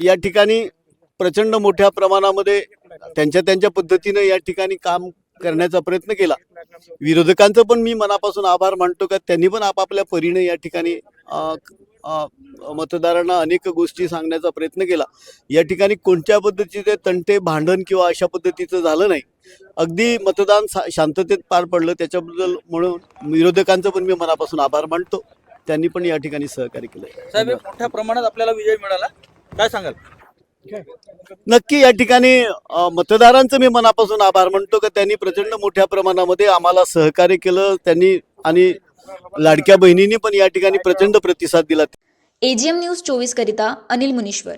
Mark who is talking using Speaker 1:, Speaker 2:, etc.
Speaker 1: या ठिकाणी प्रचंड मोठ्या प्रमाणामध्ये त्यांच्या त्यांच्या पद्धतीनं या ठिकाणी काम करण्याचा प्रयत्न केला. विरोधकांचं पण मी मनापासून आभार मानतो का त्यांनी पण आपापल्या परीने या ठिकाणी मतदारांना अनेक गोष्टी सांगण्याचा प्रयत्न केला. या ठिकाणी कोणत्या पद्धतीचे तंटे भांडण किंवा अशा पद्धतीचं झालं नाही. अगदी मतदान शांततेत पार पडलं त्याच्याबद्दल म्हणून विरोधकांचं पण मी मनापासून आभार मानतो. त्यांनी पण या ठिकाणी सहकार्य केलं.
Speaker 2: साहेब मोठ्या प्रमाणात आपल्याला विजय मिळाला. काय सांगाल?
Speaker 1: नक्की या ठिकाणी मतदारांचं मी मनापासून आभार मानतो का त्यांनी प्रचंड मोठ्या प्रमाणामध्ये आम्हाला सहकार्य केलं त्यांनी आणि लाडक्या बहिणींनी पण या ठिकाणी प्रचंड प्रतिसाद दिला.
Speaker 3: एजीएम न्यूज चोवीस करिता अनिल मुनीश्वर.